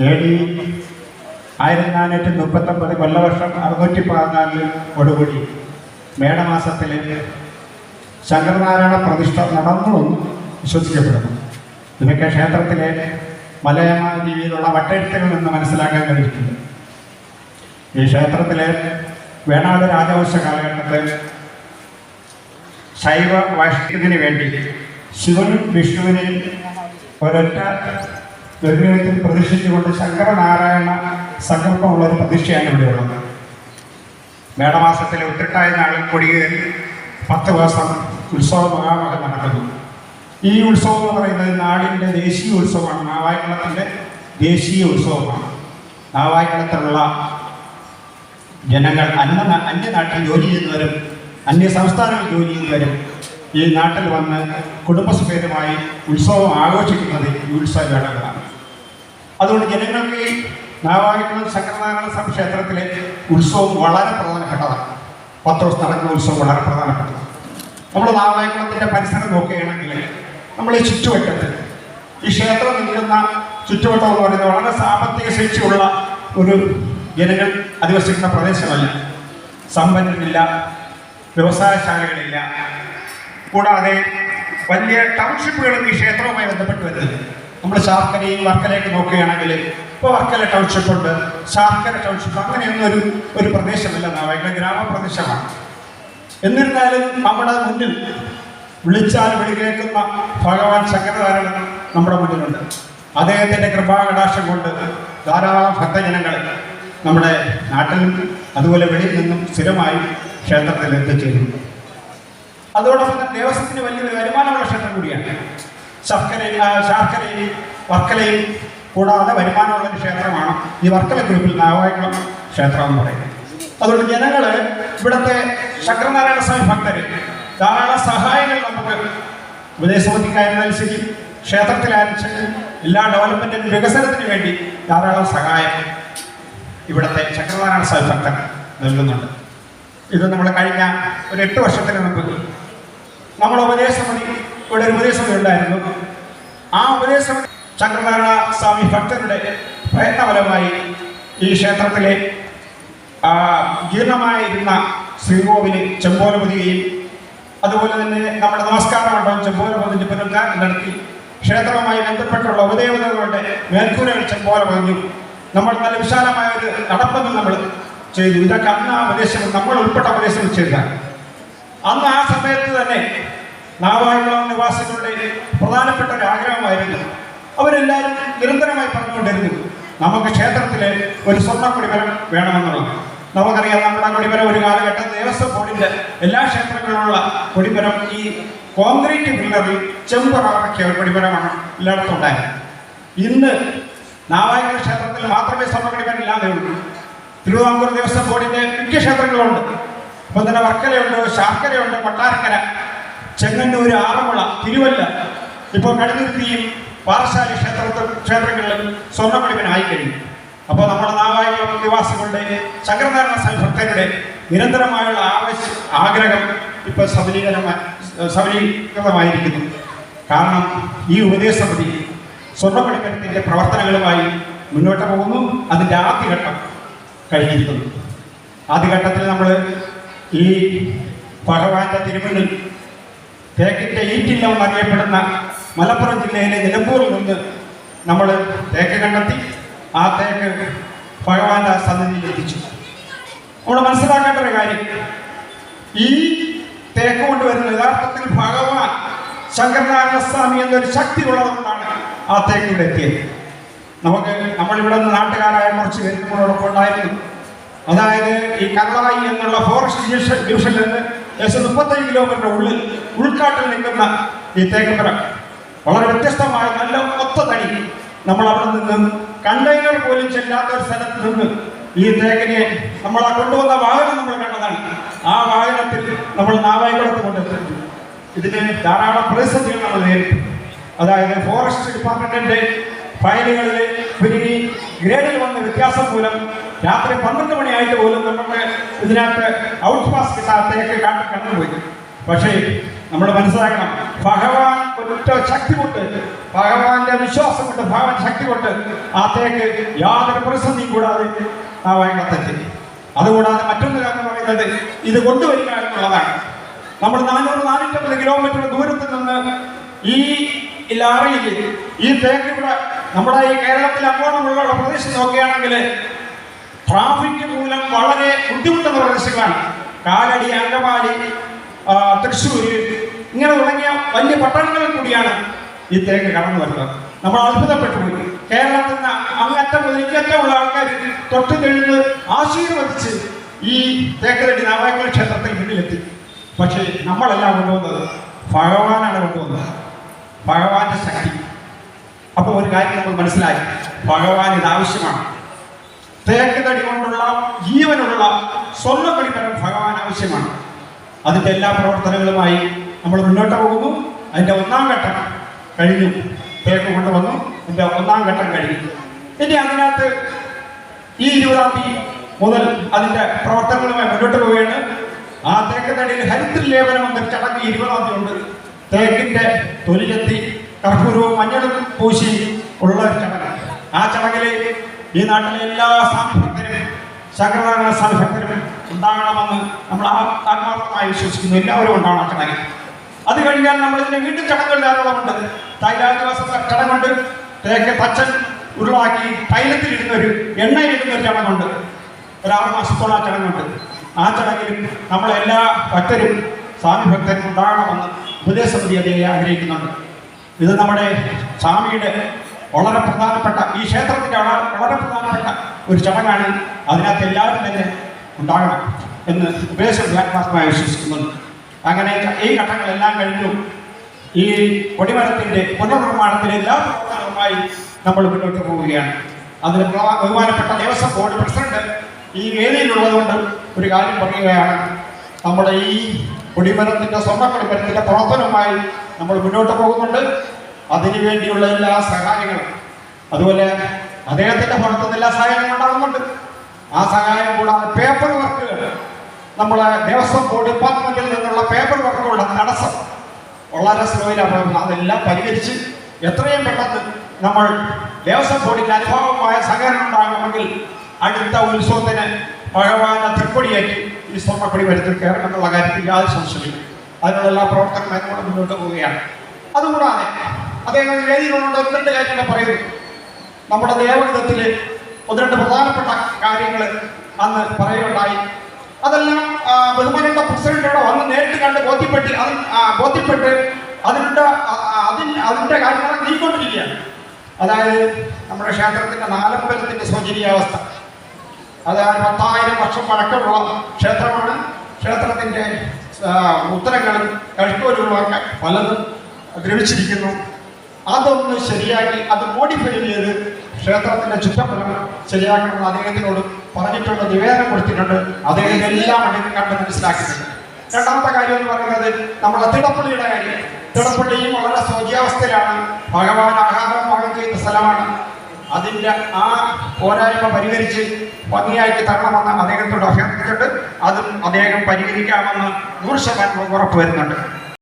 A D ആയിരത്തി നാനൂറ്റി മുപ്പത്തൊമ്പത് കൊല്ലവർഷം അറുന്നൂറ്റി പതിനാലിനോടുകൂടി മേടമാസത്തിൽ ശങ്കരനാരായണ പ്രതിഷ്ഠ നടന്നും വിശ്വസിക്കപ്പെടുന്നു. ഇതൊക്കെ ക്ഷേത്രത്തിലെ മലയാള രീതിയിലുള്ള വട്ടെഴുത്തുകൾ നിന്ന് മനസ്സിലാക്കാൻ കഴിഞ്ഞിട്ടുണ്ട് ഈ ക്ഷേത്രത്തിലെ വേണാട് രാജവംശ കാലഘട്ടത്തിൽ ശൈവ വൈഷ്ണവത്തിന് വേണ്ടി ശിവനും വിഷ്ണുവിനെയും ഒരൊറ്റ വിഗ്രഹത്തിൽ പ്രതിഷ്ഠിച്ചുകൊണ്ട് ശങ്കരനാരായണ സങ്കല്പമുള്ള ഒരു പ്രതിഷ്ഠയാണ് ഇവിടെയുള്ളത് മേടമാസത്തിലെ ഉത്രട്ടായ നാളിൽ കൊടിയേൽ പത്ത് ദിവസം ഉത്സവ മഹാമഹം നടക്കുന്നു. ഈ ഉത്സവം എന്ന് പറയുന്നത് നാടിന്റെ ദേശീയ ഉത്സവമാണ്. നാവായകുളത്തിന്റെ ദേശീയ ഉത്സവമാണ്. നാവായകുളത്തിലുള്ള ജനങ്ങൾ അന്യ അന്യനാട്ടിൽ ജോലി ചെയ്യുന്നവരും അന്യ സംസ്ഥാനങ്ങളിൽ ജോലി ചെയ്യുന്നവരും ഈ നാട്ടിൽ വന്ന് കുടുംബസമേതമായി ഉത്സവം ആഘോഷിക്കുന്നത് ഈ ഉത്സവ വേളകളാണ്. അതുകൊണ്ട് ജനങ്ങൾക്ക് ഈ നാവായിക്കുളം ശങ്കരനാരായണ ക്ഷേത്രത്തിലെ ഉത്സവം വളരെ പ്രധാനപ്പെട്ടതാണ്. പത്ത് ദിവസം നടക്കുന്ന ഉത്സവം വളരെ പ്രധാനപ്പെട്ടതാണ്. നമ്മൾ നാവായിക്കുളത്തിന്റെ പരിസരം നോക്കുകയാണെങ്കിൽ നമ്മൾ ഈ ചുറ്റുവട്ടത്ത് ഈ ക്ഷേത്രം നിൽക്കുന്ന ചുറ്റുവട്ടം എന്ന് പറയുന്നത് വളരെ സാമ്പത്തിക ശേഷിയുള്ള ഒരു ജനങ്ങൾ അധിവസിക്കുന്ന പ്രദേശമല്ല. സമ്പന്നരില്ല വ്യവസായശാലകളില്ല. കൂടാതെ വലിയ ടൗൺഷിപ്പുകളും ഈ ക്ഷേത്രവുമായി ബന്ധപ്പെട്ട് വരുന്നത് നമ്മൾ ശാർക്കരയും വർക്കലയൊക്കെ നോക്കുകയാണെങ്കിൽ ഇപ്പോൾ വർക്കല ടൗൺഷിപ്പ് ഉണ്ട് ശാർക്കര ടൗൺഷിപ്പ് അങ്ങനെയൊന്നും ഒരു ഒരു പ്രദേശമല്ല നാവായിക്കുള ഗ്രാമപ്രദേശമാണ്. എന്നിരുന്നാലും നമ്മുടെ മുന്നിൽ വിളിച്ചാൽ വിളി കേൾക്കുന്ന ഭഗവാൻ ശങ്കരനാരായണൻ നമ്മുടെ മുന്നിലുണ്ട്. അദ്ദേഹത്തിന്റെ കൃപാകടാക്ഷം കൊണ്ട് ധാരാളം ഭക്തജനങ്ങൾ നമ്മുടെ നാട്ടിൽ അതുപോലെ വെളിയിൽ നിന്നും സ്ഥിരമായി ക്ഷേത്രത്തിൽ എത്തിച്ചേരുന്നു. അതോടൊപ്പം തന്നെ ദേവസ്വത്തിന് വലിയൊരു വരുമാനമുള്ള ക്ഷേത്രം കൂടിയാണ്. ശർക്കരയും ശർക്കരയിൽ വർക്കലയിൽ വർക്കലയും കൂടാതെ വരുമാനമുള്ള ഒരു ക്ഷേത്രമാണ്. ഈ വർക്കല ഗ്രൂപ്പിൽ നാവായിക്കുളം ക്ഷേത്രം എന്ന് പറയുന്നത്. അതുകൊണ്ട് ജനങ്ങൾ ഇവിടുത്തെ ശങ്കരനാരായണ സ്വാമി ഭക്തര് ധാരാളം സഹായങ്ങൾ നമുക്ക് ഉപദേശസമിതിക്കായിരുന്നാലും ശരി ക്ഷേത്രത്തിലായാലും ശരി എല്ലാ ഡെവലപ്മെന്റിനും വികസനത്തിന് വേണ്ടി ധാരാളം സഹായം ഇവിടുത്തെ ശങ്കരനാരായണ സ്വാമി ഭക്തർ നൽകുന്നുണ്ട്. ഇത് നമ്മൾ കഴിഞ്ഞ ഒരു എട്ട് വർഷത്തിന് മുമ്പ് നമ്മൾ ഉപദേശസമിതി ഇവിടെ ഒരു ഉപദേശം ഉണ്ടായിരുന്നു. ആ ഉപദേശം ശങ്കരനാരായണ സ്വാമി ഭക്തരുടെ പ്രയത്നഫലമായി ഈ ക്ഷേത്രത്തിലെ ജീർണമായിരുന്ന ശ്രീകോവിൽ ചെമ്പോല പുതിയുകയും അതുപോലെ തന്നെ നമ്മുടെ നമസ്കാര മണ്ഡപം ചെമ്പോല പുനരുദ്ധാരണം നടത്തി ക്ഷേത്രവുമായി ബന്ധപ്പെട്ടുള്ള ഉപദേവതകളുടെ മേൽക്കൂരകൾ ചെമ്പോല പതിഞ്ഞു നമ്മൾ നല്ല വിശാലമായ ഒരു നടപ്പെന്ന് നമ്മൾ ചെയ്തു. ഇതൊക്കെ അന്ന് ആ ഉപദേശം നമ്മൾ ഉൾപ്പെട്ട ഉപദേശം ചെയ്താൽ അന്ന് ആ സമയത്ത് തന്നെ നാവായിക്കുളം നിവാസികളുടെ പ്രധാനപ്പെട്ട ഒരു ആഗ്രഹമായിരുന്നു. അവരെല്ലാവരും നിരന്തരമായി പറഞ്ഞുകൊണ്ടിരുന്നു നമുക്ക് ക്ഷേത്രത്തിലെ ഒരു സ്വർണ കുടിമരം വേണമെന്നുള്ളത്. നമുക്കറിയാം നമ്മുടെ കുടിമരം ഒരു കാലഘട്ടം ദേവസ്വം ബോർഡിന്റെ എല്ലാ ക്ഷേത്രങ്ങളിലുള്ള കുടിമരം ഈ കോൺക്രീറ്റ് പില്ലറിൽ ചെമ്പറാക്കിയ ഒരു കുടിമരമാണ് എല്ലായിടത്തും ഉണ്ടായത്. ഇന്ന് നാവായിക്കുളം ക്ഷേത്രത്തിൽ മാത്രമേ സ്വർണ കുടിമരം ഇല്ലാതെ ഉള്ളൂ. തിരുവിതാംകൂർ ദേവസ്വം ബോർഡിന്റെ മിക്ക ക്ഷേത്രങ്ങളുണ്ട് ഇപ്പം തന്നെ വർക്കലയുണ്ട് ശാർക്കരയുണ്ട് കൊട്ടാരക്കര ചെങ്ങന്നൂര് ആറന്മുള തിരുവല്ല. ഇപ്പോൾ കടുതുരുത്തിയും പാറശാല ക്ഷേത്രത്തിൽ ക്ഷേത്രങ്ങളിലും സ്വർണമണിപ്പനായി കഴിഞ്ഞു അപ്പോൾ നമ്മുടെ നാവായിക്കുളം നിവാസികളുടെ ശങ്കരനാരായണ സ്വാമി ഭക്തരുടെ നിരന്തരമായുള്ള ആവശ്യ ആഗ്രഹം ഇപ്പോൾ സബലീകരമായി സബലീകൃതമായിരിക്കുന്നു. കാരണം ഈ ഉപദേശ സമിതി സ്വർണമണിപ്പനത്തിന്റെ പ്രവർത്തനങ്ങളുമായി മുന്നോട്ട് പോകുന്നു. അതിന്റെ ആദ്യഘട്ടം കഴിഞ്ഞിരിക്കുന്നു. ആദ്യഘട്ടത്തിൽ നമ്മൾ ഈ ഭഗവാന്റെ തിരുമുന്നിൽ തേക്കിന്റെ ഈറ്റില്ലം എന്നറിയപ്പെടുന്ന മലപ്പുറം ജില്ലയിലെ നിലമ്പൂരിൽ നിന്ന് നമ്മൾ തേക്ക് കണ്ടെത്തി ആ തേക്ക് ഭഗവാന്റെ സന്നിധിയിൽ എത്തിച്ചു. നമ്മൾ മനസ്സിലാക്കേണ്ട ഒരു കാര്യം ഈ തേക്ക് കൊണ്ടുവരുന്ന യഥാർത്ഥത്തിൽ ഭഗവാൻ ശങ്കരനാരായണ സ്വാമി എന്നൊരു ശക്തി ഉള്ളതുകൊണ്ടാണ് ആ തേക്ക് ഇവിടെ എത്തിയത്. നമുക്ക് നമ്മളിവിടെ നിന്ന് നാട്ടുകാരായ കുറച്ച് പേര് നമ്മളോടൊപ്പം ഉണ്ടായിരുന്നു. അതായത് ഈ കള്ളായി എന്നുള്ള ഫോറസ്റ്റ് ഡിവിഷൻ ഡിവിഷനിൽ നിന്ന് ഏകദേശം മുപ്പത്തഞ്ച് കിലോമീറ്റർ ഉള്ളിൽ ഉൾക്കാട്ടിൽ നിൽക്കുന്ന ഈ തേക്കുമരം വളരെ വ്യത്യസ്തമായ നല്ല ഒത്ത തടി നമ്മൾ അവിടെ നിന്ന് കണ്ടെയ്നർ പോലും ചെല്ലാത്ത ഒരു സ്ഥലത്ത് നിന്ന് ഈ തേക്കിനെ നമ്മൾ ആ കൊണ്ടുവന്ന വാഹനം നമ്മൾ കണ്ടതാണ്. ആ വാഹനത്തിൽ നമ്മൾ നാവായിക്കുളത്ത് കൊണ്ടെത്തി ഇതിന് ധാരാളം പ്രതിസന്ധികൾ നമ്മൾ നേരിട്ടു. അതായത് ഫോറസ്റ്റ് ഡിപ്പാർട്ട്മെന്റിന്റെ ഫയലുകളിൽ ഗ്രേഡിൽ വന്ന വ്യത്യാസം മൂലം രാത്രി പന്ത്രണ്ട് മണിയായിട്ട് പോലും നമുക്ക് ഇതിനകത്ത് ഔട്ട് പാസ് കിട്ടാത്തേക്ക് കാട്ടി കണ്ടുപോയി. പക്ഷേ നമ്മൾ മനസ്സിലാക്കണം ഭഗവാൻ ഒരൊറ്റ ശക്തി കൊണ്ട് ഭഗവാന്റെ വിശ്വാസം കൊണ്ട് ഭഗവാൻ ശക്തി കൊണ്ട് ആ തേക്ക് യാതൊരു പ്രതിസന്ധിയും കൂടാതെ ആ വയങ്കത്തെത്തി അതുകൂടാതെ മറ്റൊന്ന് കാരണം പറയുന്നത് ഇത് കൊണ്ടുവരിക എന്നുള്ളതാണ്. നമ്മൾ നാനൂറ് നാനൂറ്റമ്പത് കിലോമീറ്റർ ദൂരത്തിൽ നിന്ന് ഈ ലാറിയിൽ ഈ തേക്ക് ഇവിടെ നമ്മുടെ ഈ കേരളത്തിൽ അങ്ങോട്ടുമുള്ള പ്രദേശം നോക്കുകയാണെങ്കിൽ ട്രാഫിക് മൂലം വളരെ ബുദ്ധിമുട്ടുന്ന പ്രദേശങ്ങളാണ്. കാലടി അങ്കമാലി തൃശ്ശൂര് ഇങ്ങനെ തുടങ്ങിയ വലിയ പട്ടണങ്ങളിൽ കൂടിയാണ് ഈ തേക്ക് കടന്നു വരുന്നത്. നമ്മൾ അത്ഭുതപ്പെട്ടു കേരളത്തിൽ നിന്ന് അങ്ങറ്റം മുതൽ ഇങ്ങറ്റമുള്ള ആൾക്കാർ തൊട്ട് കഴിഞ്ഞ് ആശീർവദിച്ച് ഈ തേക്കരടി നാവാക്കൽ ക്ഷേത്രത്തിൽ മുന്നിലെത്തി. പക്ഷേ നമ്മളെല്ലാം കൊണ്ടുവന്നത് ഭഗവാനാണ് കൊണ്ടുവന്നത്. ഭഗവാന്റെ ശക്തി. അപ്പോൾ ഒരു കാര്യം നമ്മൾ മനസ്സിലായി. ഭഗവാൻ ഇത് ആവശ്യമാണ്. തേക്ക് തടി കൊണ്ടുള്ള ജീവനുള്ള സ്വർണപ്പടിമരം ഭഗവാൻ ആവശ്യമാണ്. അതിന്റെ എല്ലാ പ്രവർത്തനങ്ങളുമായി നമ്മൾ മുന്നോട്ട് പോകുന്നു. അതിന്റെ ഒന്നാം ഘട്ടം കഴിഞ്ഞു. തേക്ക് കൊണ്ടുവന്നു അതിന്റെ ഒന്നാം ഘട്ടം കഴിഞ്ഞു. ഇനി അതിനകത്ത് ഈ ഇരുപതാം തീയതി മുതൽ അതിന്റെ പ്രവർത്തനങ്ങളുമായി മുന്നോട്ട് പോവുകയാണ്. ആ തേക്ക് തടിയിൽ ലേപനം എന്നൊരു ചടങ്ങ് ഇരുപതാം തീയതി ഉണ്ട്. തേക്കിന്റെ തൊലിലെത്തി കർപ്പൂരവും മഞ്ഞളും പൂശി ഉള്ള ചടങ്ങ് ആ ചടങ്ങിൽ ഈ നാട്ടിലെ എല്ലാ സാമൂഹ്യത്തിനും ശങ്കരനാരായണ സാമൂഹ്യത്തിനും ഉണ്ടാകണമെന്ന് നമ്മൾ ആത്മാർത്ഥമായി വിശ്വസിക്കുന്നു. എല്ലാവരും ഉണ്ടാവണം ആ ചടങ്ങിൽ അത് കഴിഞ്ഞാൽ നമ്മൾ ഇതിന്റെ വീണ്ടും ചടങ്ങുകൾ ധാരാളമുണ്ട് തൈലാദിവാസ ചടങ്ങുണ്ട്. തേക്ക് പച്ചൻ ഉരുളാക്കി തൈലത്തിലിടുന്ന ഒരു എണ്ണയിലിരുന്ന ഒരു ചടങ്ങുണ്ട്. ഒരു ആറ് മാസത്തോളം ആ ചടങ്ങുണ്ട്. ആ ചടങ്ങിലും നമ്മളെല്ലാ ഭക്തരും സ്വാമി ഭക്തരും ഉണ്ടാകണമെന്ന് ഉപദേശസമിതി അദ്ദേഹം ആഗ്രഹിക്കുന്നുണ്ട്. ഇത് നമ്മുടെ സ്വാമിയുടെ വളരെ പ്രധാനപ്പെട്ട ഈ ക്ഷേത്രത്തിന്റെ വളരെ വളരെ പ്രധാനപ്പെട്ട ഒരു ചടങ്ങാണ് അതിനകത്ത് എല്ലാവരും തന്നെ ഉണ്ടാകണം എന്ന് ഉപദേശം ആത്മാർത്ഥമായി വിശ്വസിക്കുന്നുണ്ട്. അങ്ങനെ ഈ ഘട്ടങ്ങളെല്ലാം കഴിഞ്ഞു. ഈ കൊടിമരത്തിന്റെ പുനർനിർമ്മാണത്തിന്റെ എല്ലാ പ്രവർത്തനവുമായി നമ്മൾ മുന്നോട്ട് പോവുകയാണ്. അതിന് ബഹുമാനപ്പെട്ട ദേവസ്വം ബോർഡ് പ്രസിഡന്റ് ഈ വേദിയിലുള്ളതുകൊണ്ട് ഒരു കാര്യം പറയുകയാണ്. നമ്മുടെ ഈ കൊടിമരത്തിന്റെ സ്വർണ കൊടിമരത്തിന്റെ പ്രവർത്തനവുമായി നമ്മൾ മുന്നോട്ട് പോകുന്നുണ്ട്. അതിനു വേണ്ടിയുള്ള എല്ലാ സഹായങ്ങളും. അതുപോലെ അദ്ദേഹത്തിന്റെ ഭാഗത്തു എല്ലാ സഹായങ്ങളും ഉണ്ടാകുന്നുണ്ട്. ആ സഹായം കൂടാതെ പേപ്പർ വർക്കുകൾ നമ്മളെ ദേവസ്വം ബോർഡ് ഡിപ്പാർട്ട്മെന്റിൽ നിന്നുള്ള പേപ്പർ വർക്കുകളുടെ തടസ്സം. വളരെ സ്ലോയിലാണ് അതെല്ലാം പരിഹരിച്ച് എത്രയും പെട്ടെന്ന് നമ്മൾ ദേവസ്വം ബോർഡിന്റെ അനുഭവമായ സഹകരണം ഉണ്ടാകണമെങ്കിൽ അടുത്ത ഉത്സവത്തിന് ഭഗവാനെ തൃക്കൊടിയേറ്റി ഈ സ്വർണക്കൊടി കയറണം കയറണമെന്നുള്ള കാര്യത്തിൽ യാതൊരു സംശയമില്ല അതിനുള്ള എല്ലാ പ്രവർത്തനങ്ങളും മുന്നോട്ട് പോവുകയാണ്. അതുകൂടാതെ അദ്ദേഹം വേദിയിലുണ്ട് ഒന്ന് രണ്ട് കാര്യങ്ങൾ പറയുന്നു നമ്മുടെ ദേവഗതത്തിൽ ഒന്ന് രണ്ട് പ്രധാനപ്പെട്ട കാര്യങ്ങൾ അന്ന് പറയുകയുണ്ടായി. അതെല്ലാം ബഹുമാനപ്പെട്ട പ്രസിഡന്റോടെ വന്ന് നേരിട്ട് കണ്ട് ബോധ്യപ്പെട്ട് അത് ബോധ്യപ്പെട്ട് അതിന്റെ അതിന് അതിന്റെ കാര്യങ്ങൾ നീക്കൊണ്ടിരിക്കുകയാണ്. അതായത് നമ്മുടെ ക്ഷേത്രത്തിന്റെ നാലമ്പലത്തിന്റെ ശോചനീയാവസ്ഥ. അതായത് പത്തായിരം വർഷം പഴക്കമുള്ള ക്ഷേത്രമാണ്. ക്ഷേത്രത്തിന്റെ ഉത്തരങ്ങളും കഴുത്തോലുകളൊക്കെ പലതും ദ്രവിച്ചിരിക്കുന്നു. അതൊന്ന് ശരിയാക്കി അത് മോഡിഫൈ ചെയ്ത് ക്ഷേത്രത്തിന്റെ ചുറ്റപ്പുറം ശരിയാക്കണമെന്ന് അദ്ദേഹത്തിനോട് പറഞ്ഞിട്ടുണ്ട് നിവേദനം കൊടുത്തിട്ടുണ്ട്. അദ്ദേഹം എല്ലാം അദ്ദേഹം കണ്ട് മനസ്സിലാക്കിയിട്ടുണ്ട്. രണ്ടാമത്തെ കാര്യം എന്ന് പറയുന്നത് നമ്മുടെ തിടപ്പള്ളിയുടെ കാര്യം. തിടപ്പള്ളിയും വളരെ ശോചിയാവസ്ഥയിലാണ് ഭഗവാൻ ആഹാരം പാകം ചെയ്യുന്ന സ്ഥലമാണ്. അതിന്റെ ആ പോരായ്മ പരിഹരിച്ച് ഭംഗിയാക്കി തരണമെന്ന് അദ്ദേഹത്തോട് അഭ്യർത്ഥിച്ചിട്ടുണ്ട്. അതും അദ്ദേഹം പരിഹരിക്കാമെന്ന് നൂറ് ശതമാനം ഉറപ്പ് വരുന്നുണ്ട്.